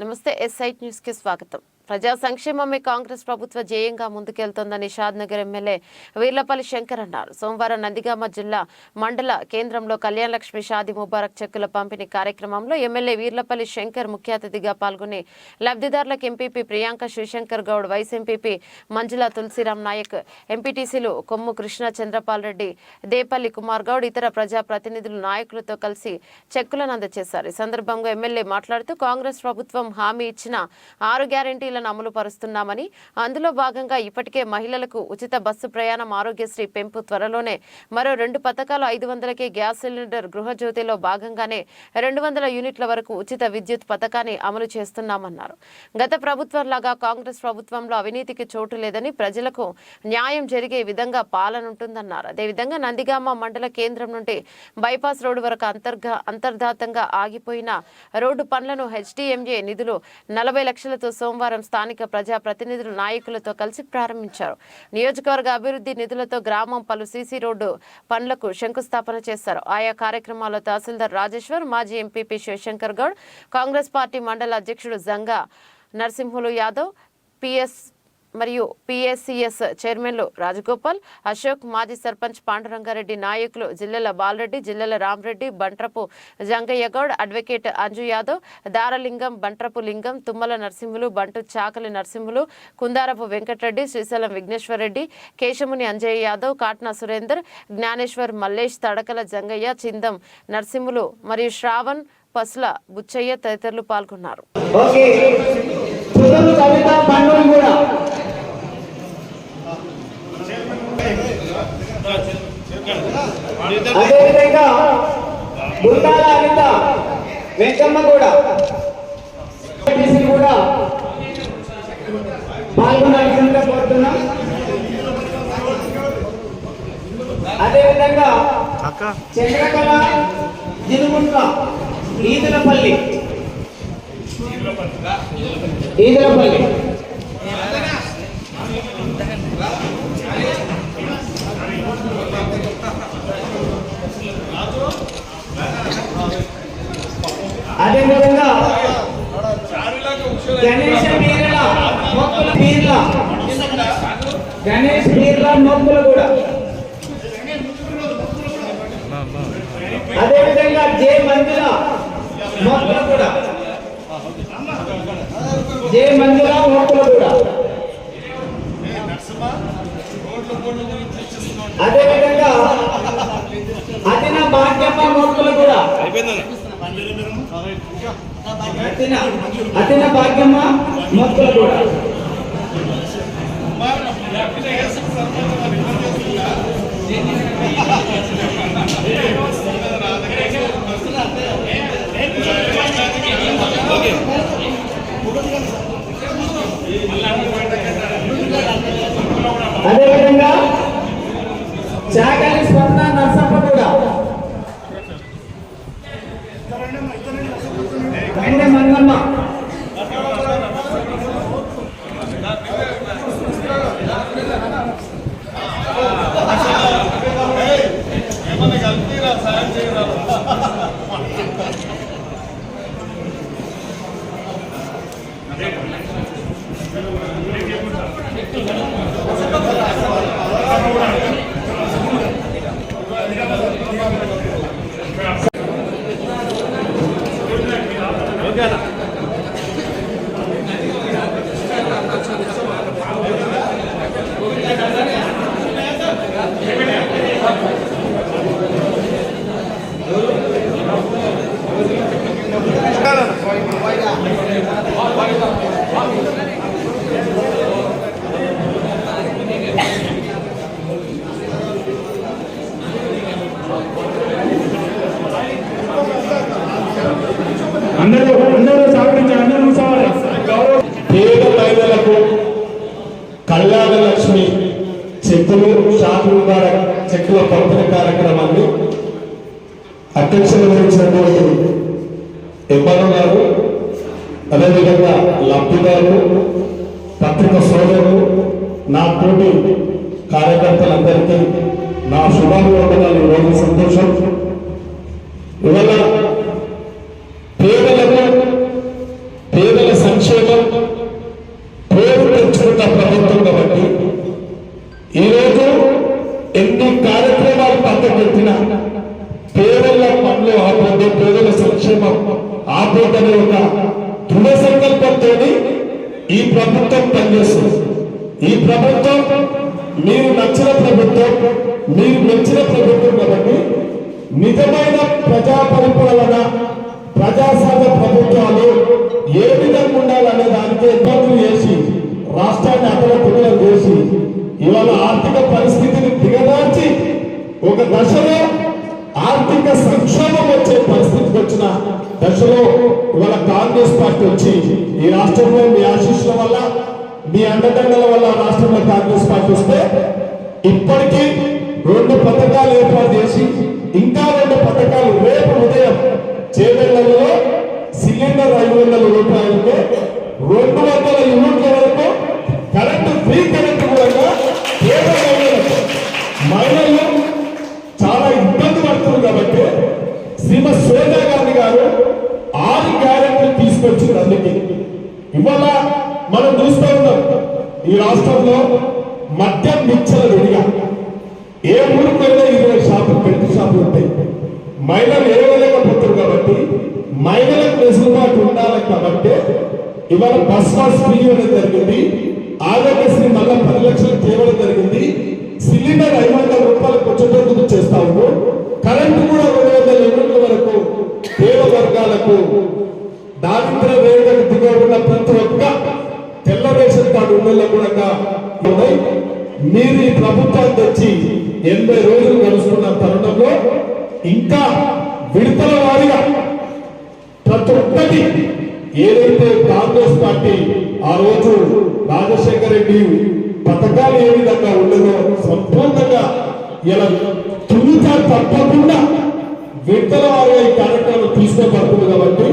నమస్తే ఎస్ఐట్ న్యూస్కి స్వాగతం. ప్రజా సంక్షేమమే కాంగ్రెస్ ప్రభుత్వ ధ్యేయంగా ముందుకెళ్తోందని షాద్ నగర్ ఎమ్మెల్యే వీర్లపల్లి శంకర్ అన్నారు. సోమవారం నందిగామ జిల్లా మండల కేంద్రంలో కళ్యాణ లక్ష్మి షాది ముబారక్ చెక్కుల పంపిణీ కార్యక్రమంలో ఎమ్మెల్యే వీర్లపల్లి శంకర్ ముఖ్య అతిథిగా పాల్గొని లబ్ధిదారులకు MPP Priyanka Shivashankar Goud vice MPP Manjula Tulasiram Naik ఎంపీటీసీలు కొమ్ము కృష్ణ చంద్రపాల్ రెడ్డి దేపల్లి కుమార్ గౌడ్ ఇతర ప్రజా ప్రతినిధులు నాయకులతో కలిసి చెక్కులను అందజేశారు. ఈ సందర్భంగా ఎమ్మెల్యే మాట్లాడుతూ కాంగ్రెస్ ప్రభుత్వం హామీ ఇచ్చిన ఆరు గ్యారెంటీలను అమలు పరుస్తున్నామని అందులో భాగంగా ఇప్పటికే మహిళలకు ఉచిత బస్సు ప్రయాణం ఆరోగ్యశ్రీ పెంపు త్వరలోనే. మరో రెండు పథకాలు ఐదు వందలకే గ్యాస్ సిలిండర్ గృహజ్యోతిలో భాగంగానే రెండు వందల యూనిట్ల వరకు ఉచిత విద్యుత్ పథకాన్ని అమలు చేస్తున్నామన్నారు. గత ప్రభుత్వంలాగా కాంగ్రెస్ ప్రభుత్వంలో అవినీతికి చోటు లేదని ప్రజలకు న్యాయం జరిగే విధంగా పాలన ఉంటుందన్నారు. అదేవిధంగా నందిగామ మండల కేంద్రం నుండి బైపాస్ రోడ్డు వరకు అంతర్గా అంతర్ధాతంగా ఆగిపోయిన రోడ్డు పనులను హెచ్డిఎంఏ నిధులు నలభై లక్షలతో సోమవారం స్థానిక ప్రజా ప్రతినిధులు నాయకులతో కలిసి ప్రారంభించారు. నియోజకవర్గ అభివృద్ధి నిధులతో గ్రామం పలు సీసీ రోడ్డు పనులకు శంకుస్థాపన చేశారు. ఆయా కార్యక్రమాల్లో తహసీల్దార్ రాజేశ్వర్ మాజీ ఎంపీపీ శివశంకర్ గౌడ్ కాంగ్రెస్ పార్టీ మండల అధ్యక్షుడు జంగా నరసింహులు యాదవ్ పిఎస్ మరియు పిఎస్సిఎస్ చైర్మన్లు రాజగోపాల్ అశోక్ మాజీ సర్పంచ్ పాండురంగారెడ్డి నాయకులు జిల్లెల బాలరెడ్డి జిల్లెల రామరెడ్డి బంట్రపు జంగయ్యగౌడ్ అడ్వకేట్ అంజు యాదవ్ దారలింగం బంట్రపు లింగం తుమ్మల నరసింహులు బంటు చాకలి నరసింహులు కుందారపు వెంకటరెడ్డి శ్రీశైలం విఘ్నేశ్వరరెడ్డి కేశముని అంజయ్య యాదవ్ కాట్నా సురేందర్ జ్ఞానేశ్వర్ మల్లేష్ తడకల జంగయ్య చిందం నరసింహులు మరియు శ్రావణ్ పసుల బుచ్చయ్య తదితరులు పాల్గొన్నారు. అదేవిధంగా గుండాల అనిత వెంకమ్మ కూడా కూడా పాల్గొనాల్సిందిగా కోరుతున్నాం. అదేవిధంగా చంద్రకళ జినుగుంట్ల ఈదులపల్లి ఈదులపల్లి. అదేవిధంగా గణేష మీరల మొక్కుల మీర్ల గణేష్ మీర్ల మొక్కులు కూడా. అదేవిధంగా జే మందిర మొక్కులు కూడా. జే మందిర మొక్కులు కూడా. అదేవిధంగా అదిన భాగ్యమ్మ మొక్కులు కూడా. అయిపోయిందా అతన భాగ్యమ్మ మొత్తం కూడా. అదేవిధంగా చాకలి స్వర్ణ నర్సప్ప కూడా కండె మంగమ్మ అందరూ అందరూ సహకరించాలి అందరూ కూర్చోవాలి గౌరవ పేద మహిళలకు కళ్యాణ లక్ష్మి చెక్కులు షాపుల ద్వారా చెక్కుల పంపిణీ కార్యక్రమాన్ని అధ్యక్షత వహించినటువంటి ఎంఆర్ఓ గారు అదేవిధంగా లబ్ధిదారులు పత్రిక సోదరులు నా తోటి కార్యకర్తలందరికీ నా శుభాభివందనాలు రోజు సంతోషం. ఇవాళ పేదలకు పేదల సంక్షేమం పేరు తెచ్చుకున్న ప్రభుత్వం కాబట్టి ఈరోజు ఎన్ని కార్యక్రమాలు పక్కకెత్తినా పేదల పనులు ఆపోద్దు పేదల సంక్షేమం ఆపోద్దనే ఒక దృఢ సంకల్పంతో ఈ ప్రభుత్వం పనిచేస్తుంది. ఈ ప్రభుత్వం మీరు నచ్చిన ప్రభుత్వం మీరు మెచ్చిన ప్రభుత్వం కాబట్టి నిజమైన ప్రజా పరిపాలన ప్రజాస్వామ్య ప్రభుత్వాలు ఏ విధంగా ఉండాలనే దానికి ఇబ్బందులు చేసి రాష్ట్రాన్ని అతల చేసి ఇవాళ ఆర్థిక పరిస్థితి ఒక దశలో ఆర్థిక సంక్షోభం వచ్చే పరిస్థితికి వచ్చిన దశలో ఇవాళ కాంగ్రెస్ పార్టీ వచ్చి ఈ రాష్ట్రంలో మీ ఆశీస్సుల వల్ల మీ అండదండల వల్ల రాష్ట్రంలో కాంగ్రెస్ పార్టీ వస్తే ఇప్పటికీ రెండు పథకాలు ఏర్పాటు చేసి ఇంకా రెండు పథకాలు సోనియా గాంధీ గారు ఆరు గ్యారెంటీలు తీసుకొచ్చింది అందుకే. ఇవాళ మనం చూస్తూ ఉన్నాం ఈ రాష్ట్రంలో మద్యం మిచ్చల విడిగా. ఏ ఊరికి వెళ్ళినా ఇరవై షాపులు పెద్ద షాపులు ఉంటాయి. మహిళలు ఏవలేకపోతారు కాబట్టి మహిళలకు వెసులుబాటు ఉండాలి కాబట్టి ఇవాళ బస్ పాస్ ఫ్రీ ఇవ్వడం జరిగింది. ఆరోగ్యశ్రీ మళ్ళా పది లక్షలు చేయడం జరిగింది. సిలిండర్ ఐదు వందల రూపాయలకు వచ్చేటందుకు చేస్తా ఉన్నాం. కరెంటు కూడా రెండు వందల యూనిట్ల వరకు పేద వర్గాలకు దారిద్ర రేఖకు దిగువ ఉన్న ప్రతి ఒక్క తెల్ల రేషన్ కార్డు ఉన్న కూడా ఉన్నాయి. మీరు ఈ ప్రభుత్వాన్ని తెచ్చి ఎనభై రోజులు గడుస్తున్న తరుణంలో ఇంకా విడతల వారిగా ప్రతి ఒక్కటి ఏదైతే కాంగ్రెస్ పార్టీ ఆ రోజు రాజశేఖర రెడ్డి పథకాలు ఏ విధంగా ఉండదో సంపూర్ణంగా ఇలా తులుచా తప్పకుండా విడతల వారిగా ఈ కార్యక్రమం తీసుకోబడుతుంది కాబట్టి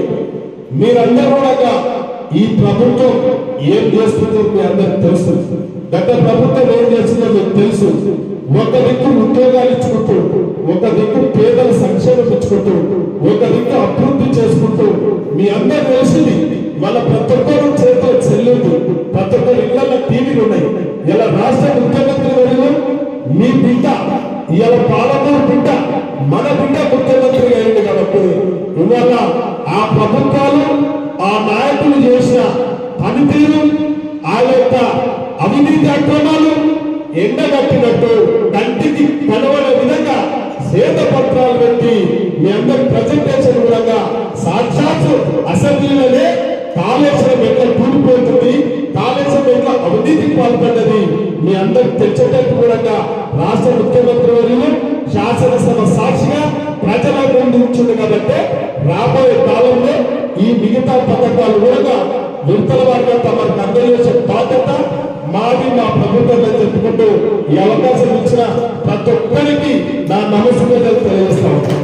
మీరందరూ కూడా ఈ ప్రభుత్వం ఏం చేస్తుందో మీ అందరికి తెలుసు. గత ప్రభుత్వం ఏం చేస్తుందో మీకు తెలుసు. ఒక దిక్కు ఉద్యోగాలు ఇచ్చుకుంటూ ఒక దిక్కు పేదల సంక్షేమం ఇచ్చుకుంటూ ఒక దిక్కు అభివృద్ధి చేసుకుంటూ మీ అందరు తెలిసింది వాళ్ళ ప్రతి ఒక్కరు చేతిలో చెల్లింది ప్రతి ఒక్కరి ఇళ్ళలో టీవీలు ఉన్నాయి. ఇలా రాష్ట్ర ముఖ్యమంత్రి వర్యులు మీ బిడ్డ ఇలా పాలమూరు బిడ్డ మన బిడ్డ ముఖ్యమంత్రి అయింది కాబట్టి ఇవాళ ఆ ప్రభుత్వాలు పనితీరు ఆ యొక్క అవినీతి అక్రమాలు ఎండగట్టినట్టు కంటికి కనవల విధంగా శ్వేత పత్రాలు పెట్టి మీ అందరి ప్రజెంటేషన్ విధంగా సాక్షాత్ అసెంబ్లీలోనే కాళేశ్వరం ఎట్లా కూలిపోతుంది కాళేశ్వరం ఎట్లా అవినీతికి పాల్పడ్డది మీ అందరికి తెచ్చేటట్టు కూడా రాష్ట్ర ముఖ్యమంత్రి వర్యులు శాసనసభ సాక్షిగా ప్రజల ముందు కాబట్టి రాబోయే కాలంలో ఈ మిగతా పథకాలు కూడా దుర్తల వారిలో తమ అందజేసే చేసే బాధ్యత మాది మా ప్రభుత్వం చెప్పుకుంటూ ఈ అవకాశం ఇచ్చిన ప్రతి ఒక్కరికి నా నమస్కారాలు తెలియజేస్తా ఉంటాను